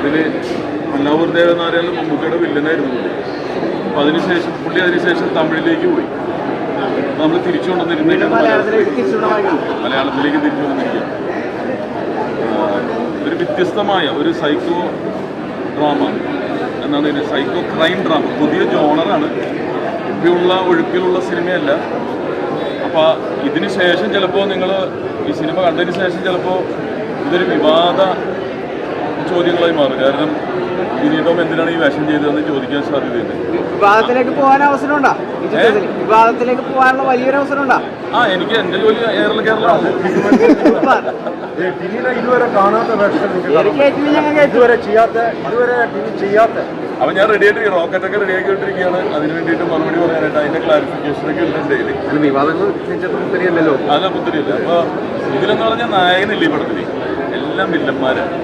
അതിൽ മന്നാവൂർ ദേവനാരായണൻ മമ്മൂക്കയുടെ വില്ലനായിരുന്നു അപ്പോൾ അതിനുശേഷം പുള്ളി അതിനുശേഷം തമിഴിലേക്ക് പോയി. നമ്മൾ തിരിച്ചു തിരിച്ചുകൊണ്ടുപോയി മലയാളത്തിലേക്ക് തിരിച്ചു കൊണ്ടിരിക്കുക ഒരു വ്യത്യസ്തമായ ഒരു സൈക്കോ ഡ്രാമ എന്നാണ് ഇതിന് സൈക്കോ ക്രൈം ഡ്രാമ പുതിയ ജോണറാണ് ഇപ്പോഴുള്ള ഒഴുക്കിലുള്ള സിനിമയല്ല. അപ്പോൾ ഇതിന് ശേഷം ചിലപ്പോൾ നിങ്ങൾ ഈ സിനിമ കണ്ടതിന് ശേഷം ചിലപ്പോൾ ഇതൊരു വിവാദ ചോദ്യങ്ങളായി മാറും. കാരണം വിനീതം എന്തിനാണ് ഈ വേഷം ചെയ്തതെന്ന് ചോദിക്കാൻ സാധ്യതയുണ്ട്. വിവാദത്തിലേക്ക് പോകാൻ അവസരം ഉണ്ടോ വിവാദത്തിലേക്ക് പോകാനുള്ള വലിയൊരു അവസരം ഉണ്ടോ ആ എനിക്ക് എന്റെ ജോലി കേരളമാണ്. ഇതുവരെ കാണാത്ത വേഷം ഇതുവരെ ചെയ്യാത്ത ഇതുവരെ ചെയ്യാത്ത അപ്പൊ ഞാൻ റെഡി ആയിട്ട് റോക്കറ്റ് ഒക്കെ റെഡി ആക്കിക്കൊണ്ടിരിക്കുകയാണ്. അതിന് വേണ്ടിയിട്ട് മറുപടി പറയാനായിട്ട് അതിന്റെ ക്ലാരിഫിക്കേഷൻ ഒക്കെ ഉണ്ട് കയ്യിൽ. വിവാദങ്ങൾ ശരിയല്ലല്ലോ അതാ പുത്തിരിയില്ല. അപ്പൊ ഇതിലെന്ന് പറഞ്ഞാൽ നായകനില്ല ഈ പടത്തിൽ എല്ലാം വില്ലന്മാരാണ്